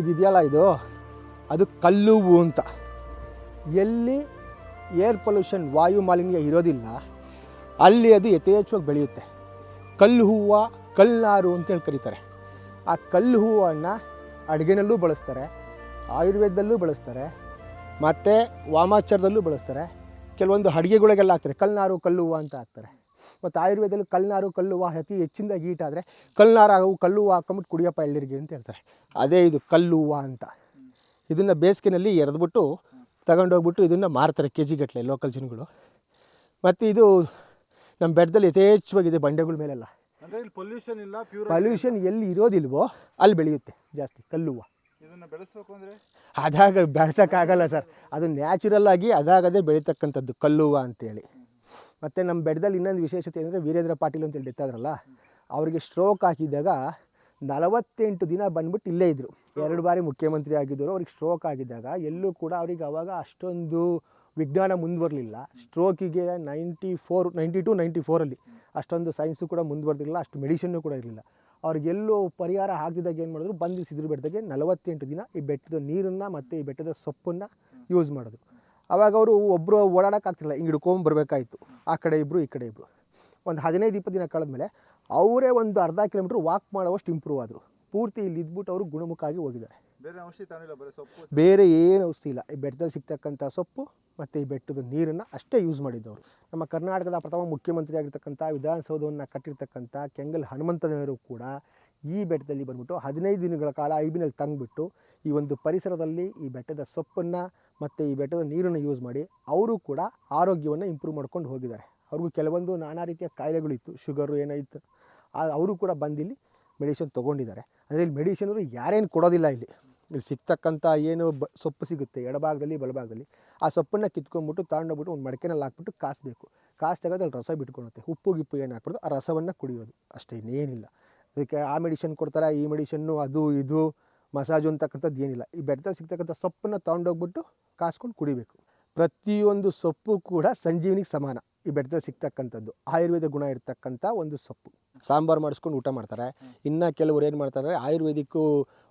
ಇದಿದೆಯಲ್ಲ ಇದು? ಅದು ಕಲ್ಲು ಹೂವು ಅಂತ. ಎಲ್ಲಿ ಏರ್ ಪೊಲ್ಯೂಷನ್ ವಾಯು ಮಾಲಿನ್ಯ ಇರೋದಿಲ್ಲ, ಅಲ್ಲಿ ಅದು ಯಥೇಚ್ಛವಾಗಿ ಬೆಳೆಯುತ್ತೆ. ಕಲ್ಲು ಹೂವು, ಕಲ್ನಾರು ಅಂತೇಳಿ ಕರೀತಾರೆ. ಆ ಕಲ್ಲು ಹೂವನ್ನು ಅಡುಗೆನಲ್ಲೂ ಬಳಸ್ತಾರೆ, ಆಯುರ್ವೇದದಲ್ಲೂ ಬಳಸ್ತಾರೆ, ಮತ್ತು ವಾಮಾಚಾರದಲ್ಲೂ ಬಳಸ್ತಾರೆ. ಕೆಲವೊಂದು ಅಡುಗೆಗಳಿಗೆಲ್ಲ ಹಾಕ್ತಾರೆ ಕಲ್ಲಾರು ಕಲ್ಲು ಹೂವು ಅಂತ ಹಾಕ್ತಾರೆ. ಮತ್ತು ಆಯುರ್ವೇದದಲ್ಲಿ ಕಲ್ನಾರು ಕಲ್ಲುವ ಅತಿ ಹೆಚ್ಚಿಂದ ಹೀಟ್ ಆದರೆ ಕಲ್ನಾರು ಆಗವು ಕಲ್ಲು ಹಾಕೊಂಬಿಟ್ಟು ಕುಡಿಯಪ್ಪ ಎಳ್ಳರಿಗೆ ಅಂತ ಹೇಳ್ತಾರೆ. ಅದೇ ಇದು ಕಲ್ಲುವ ಅಂತ. ಇದನ್ನು ಬೇಸಿಗೆನಲ್ಲಿ ಎರೆದ್ಬಿಟ್ಟು ತಗೊಂಡೋಗ್ಬಿಟ್ಟು ಇದನ್ನು ಮಾರ್ತಾರೆ ಕೆ ಜಿಗಟ್ಟಲೆ ಲೋಕಲ್ ಜನಗಳು. ಮತ್ತು ಇದು ನಮ್ಮ ಬೆಟ್ಟದಲ್ಲಿ ಯಥೇಚ್ಛವಾಗಿದೆ ಬಂಡೆಗಳ ಮೇಲೆಲ್ಲ. ಅಂದ್ರೆ ಇಲ್ಲಿ ಪೊಲ್ಯೂಷನ್ ಇಲ್ಲ ಪ್ಯೂರ್ ಪೊಲ್ಯೂಷನ್ ಎಲ್ಲಿ ಇರೋದಿಲ್ವೋ ಅಲ್ಲಿ ಬೆಳೆಯುತ್ತೆ ಜಾಸ್ತಿ ಕಲ್ಲುವ. ಹೂವು ಇದನ್ನ ಬೆಳೆಸ್ಬೇಕು ಅಂದ್ರೆ? ಅದಾಗ ಬೆಳೆಸೋಕ್ಕಾಗಲ್ಲ ಸರ್. ಅದು ನ್ಯಾಚುರಲ್ ಆಗಿ ಅದಾಗದೇ ಬೆಳೀತಕ್ಕಂಥದ್ದು ಕಲ್ಲುವ ಅಂತೇಳಿ. ಮತ್ತು ನಮ್ಮ ಬೆಟ್ಟದಲ್ಲಿ ಇನ್ನೊಂದು ವಿಶೇಷತೆ ಏನಂದರೆ ವೀರೇಂದ್ರ ಪಾಟೀಲ್ ಅಂತೇಳಿ ಡೆತ್ ಅವರಿಗೆ ಸ್ಟ್ರೋಕ್ ಹಾಕಿದ್ದಾಗ ನಲವತ್ತೆಂಟು ದಿನ ಬಂದ್ಬಿಟ್ಟು ಇಲ್ಲೇ ಇದ್ದರು ಎರಡು ಬಾರಿ ಮುಖ್ಯಮಂತ್ರಿ ಆಗಿದ್ದರು ಅವ್ರಿಗೆ ಸ್ಟ್ರೋಕ್ ಆಗಿದ್ದಾಗ ಎಲ್ಲೂ ಕೂಡ ಅವ್ರಿಗೆ ಅವಾಗ ಅಷ್ಟೊಂದು ವಿಜ್ಞಾನ ಮುಂದುವರಲಿಲ್ಲ. ಸ್ಟ್ರೋಕಿಗೆ ninety four ninety two ninety ಫೋರಲ್ಲಿ ಅಷ್ಟೊಂದು ಸೈನ್ಸು ಕೂಡ ಮುಂದುವರೆದಿಲ್ಲ ಅಷ್ಟು ಮೆಡಿಷನ್ನು ಕೂಡ ಇರಲಿಲ್ಲ. ಅವ್ರಿಗೆಲ್ಲೂ ಪರಿಹಾರ ಆಗಿದಾಗ ಏನು ಮಾಡಿದ್ರು ಬಂದಿಲ್ಸಿದ್ರು ಸಿದ್ರು ಬೆಟ್ಟದಾಗೆ ನಲವತ್ತೆಂಟು ದಿನ ಈ ಬೆಟ್ಟದ ನೀರನ್ನು ಮತ್ತು ಈ ಬೆಟ್ಟದ ಸೊಪ್ಪನ್ನು ಯೂಸ್ ಮಾಡಿದ್ರು. ಅವಾಗ ಅವರು ಒಬ್ಬರು ಓಡಾಡೋಕ್ಕಾಗ್ತಿಲ್ಲ ಹಿಂಗೆ ಹಿಡ್ಕೊಂಡು ಬರಬೇಕಾಯ್ತು. ಆ ಕಡೆ ಇಬ್ಬರು ಈ ಕಡೆ ಇಬ್ಬರು ಒಂದು ಹದಿನೈದು ಇಪ್ಪತ್ತು ದಿನ ಕಳೆದ್ಮೇಲೆ ಅವರೇ ಒಂದು ಅರ್ಧ ಕಿಲೋಮೀಟ್ರ್ ವಾಕ್ ಮಾಡೋವಷ್ಟು ಇಂಪ್ರೂವ್ ಆದರು. ಪೂರ್ತಿ ಇಲ್ಲಿ ಇದ್ಬಿಟ್ಟು ಅವರು ಗುಣಮುಖ ಆಗಿ ಹೋಗಿದ್ದಾರೆ. ಬೇರೆ ಔಷಧಿ ತಾನಿಲ್ಲ ಬರೀ ಸೊಪ್ಪು? ಬೇರೆ ಏನು ಔಷಧಿ ಇಲ್ಲ. ಈ ಬೆಟ್ಟದಲ್ಲಿ ಸಿಗ್ತಕ್ಕಂಥ ಸೊಪ್ಪು ಮತ್ತು ಈ ಬೆಟ್ಟದ ನೀರನ್ನು ಅಷ್ಟೇ ಯೂಸ್ ಮಾಡಿದ್ದವರು. ನಮ್ಮ ಕರ್ನಾಟಕದ ಪ್ರಥಮ ಮುಖ್ಯಮಂತ್ರಿ ಆಗಿರ್ತಕ್ಕಂಥ ವಿಧಾನಸೌಧವನ್ನು ಕಟ್ಟಿರ್ತಕ್ಕಂಥ ಕೆಂಗಲ್ ಹನುಮಂತನವರು ಕೂಡ ಈ ಬೆಟ್ಟದಲ್ಲಿ ಬಂದ್ಬಿಟ್ಟು ಹದಿನೈದು ದಿನಗಳ ಕಾಲ ಐಬಿನಲ್ಲಿ ತಂಗ್ಬಿಟ್ಟು ಈ ಒಂದು ಪರಿಸರದಲ್ಲಿ ಈ ಬೆಟ್ಟದ ಸೊಪ್ಪನ್ನು ಮತ್ತು ಈ ಬೆಟ್ಟದ ನೀರನ್ನು ಯೂಸ್ ಮಾಡಿ ಅವರು ಕೂಡ ಆರೋಗ್ಯವನ್ನು ಇಂಪ್ರೂವ್ ಮಾಡ್ಕೊಂಡು ಹೋಗಿದ್ದಾರೆ. ಅವ್ರಿಗೂ ಕೆಲವೊಂದು ನಾನಾ ರೀತಿಯ ಕಾಯಿಲೆಗಳಿತ್ತು ಶುಗರು ಏನಾಯಿತು ಅವರು ಕೂಡ ಬಂದಿಲ್ಲಿ ಮೆಡಿಷನ್ ತೊಗೊಂಡಿದ್ದಾರೆ. ಅಂದರೆ ಇಲ್ಲಿ ಮೆಡಿಷನ್ ಯಾರೇನು ಕೊಡೋದಿಲ್ಲ ಇಲ್ಲಿ. ಇಲ್ಲಿ ಸಿಗ್ತಕ್ಕಂಥ ಏನು ಬ ಸೊಪ್ಪು ಸಿಗುತ್ತೆ, ಎಡಭಾಗದಲ್ಲಿ, ಬಲಭಾಗದಲ್ಲಿ, ಆ ಸೊಪ್ಪನ್ನು ಕಿತ್ಕೊಂಡ್ಬಿಟ್ಟು ತಗೊಂಡೋಗ್ಬಿಟ್ಟು ಒಂದು ಮಡಕೆನಲ್ಲಿ ಹಾಕ್ಬಿಟ್ಟು ಕಾಸಬೇಕು. ಕಾಸು ತೆಗೆದು ಅಲ್ಲಿ ರಸ ಬಿಟ್ಕೊಳುತ್ತೆ ಉಪ್ಪು, ಗಿಪ್ಪು ಏನು ಹಾಕ್ಬಿಟ್ಟು ಆ ರಸವನ್ನು ಕುಡಿಯೋದು. ಅಷ್ಟೇ ಇನ್ನೇನಿಲ್ಲ ಅದಕ್ಕೆ ಆ ಮೆಡಿಷನ್ ಕೊಡ್ತಾರೆ ಈ ಮೆಡಿಷನ್ನು ಅದು ಇದು ಮಸಾಜು ಅಂತಕ್ಕಂಥದ್ದು ಏನಿಲ್ಲ. ಈ ಬೆಟ್ಟದಲ್ಲಿ ಸಿಗ್ತಕ್ಕಂಥ ಸೊಪ್ಪನ್ನು ತೊಗೊಂಡೋಗ್ಬಿಟ್ಟು ಕಾಸ್ಕೊಂಡು ಕುಡಿಬೇಕು. ಪ್ರತಿಯೊಂದು ಸೊಪ್ಪು ಕೂಡ ಸಂಜೀವನಿಗೆ ಸಮಾನ. ಈ ಬೆಟ್ಟದಲ್ಲಿ ಸಿಗ್ತಕ್ಕಂಥದ್ದು. ಆಯುರ್ವೇದ ಗುಣ ಇರ್ತಕ್ಕಂಥ ಒಂದು ಸೊಪ್ಪು. ಸಾಂಬಾರು ಮಾಡಿಸ್ಕೊಂಡು ಊಟ ಮಾಡ್ತಾರೆ. ಇನ್ನು ಕೆಲವರು ಏನು ಮಾಡ್ತಾರೆ ಆಯುರ್ವೇದಿಕ್ಕು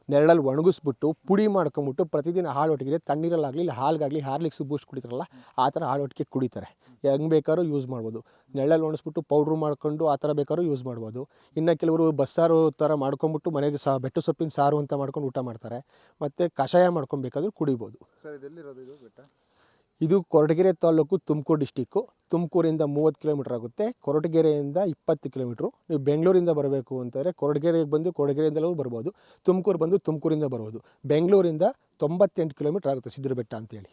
ನೆರಳಲ್ಲಿ ಒಣಗಿಸ್ಬಿಟ್ಟು ಪುಡಿ ಮಾಡ್ಕೊಂಬಿಟ್ಟು ಪ್ರತಿದಿನ ಹಾಳು ಒಟ್ಟಿಗೆ ತಣ್ಣೀರಲ್ಲಾಗಲಿ, ಇಲ್ಲ ಹಾಲ್ಗಾಗಲಿ ಹಾರ್ಲಿಕ್ಸ್ ಬೂಸ್ಟ್ ಕುಡಿತಾರಲ್ಲ, ಆ ಥರ ಹಾಳು ಒಟ್ಟಿಗೆ ಕುಡಿತಾರೆ. ಹೆಂಗೆ ಬೇಕಾದ್ರೂ ಯೂಸ್ ಮಾಡ್ಬೋದು. ನೆರಳಲ್ಲಿ ಒಣಗಿಸ್ಬಿಟ್ಟು ಪೌಡ್ರು ಮಾಡ್ಕೊಂಡು ಆ ಥರ ಬೇಕಾದ್ರೂ ಯೂಸ್ ಮಾಡ್ಬೋದು. ಇನ್ನು ಕೆಲವರು ಬಸ್ಸಾರು ಥರ ಮಾಡ್ಕೊಂಬಿಟ್ಟು ಮನೆಗೆ ಸಹ ಬೆಟ್ಟು ಸೊಪ್ಪಿನ ಸಾರು ಅಂತ ಮಾಡ್ಕೊಂಡು ಊಟ ಮಾಡ್ತಾರೆ. ಮತ್ತು ಕಷಾಯ ಮಾಡ್ಕೊಬೇಕಾದ್ರೂ ಕುಡಿಬೋದು. ಸರ್, ಇದೆಲ್ಲಿರೋದು ಇದು ಬೆಟ್ಟ? ಇದು ಕೊರಟಗೆರೆ ತಾಲೂಕು ತುಮಕೂರು ಡಿಸ್ಟಿಕ್ಕು ತುಮಕೂರಿಂದ ಮೂವತ್ತು ಕಿಲೋಮೀಟ್ರ್ ಆಗುತ್ತೆ. ಕೊರಟಗೆರೆಯಿಂದ ಇಪ್ಪತ್ತು ಕಿಲೋಮೀಟ್ರು ನೀವು ಬೆಂಗಳೂರಿಂದ ಬರಬೇಕು ಅಂತಂದರೆ ಕೊರಟಗೆರೆಗೆ ಬಂದು ಕೊರಟಗೆರೆಯಿಂದಲೂ ಬರ್ಬೋದು. ತುಮಕೂರು ಬಂದು ತುಮಕೂರಿಂದ ಬರ್ಬೋದು. ಬೆಂಗಳೂರಿಂದ ತೊಂಬತ್ತೆಂಟು ಕಿಲೋಮೀಟ್ರ್ ಆಗುತ್ತೆ ಸಿದ್ಧರ ಬೆಟ್ಟ ಅಂತೇಳಿ.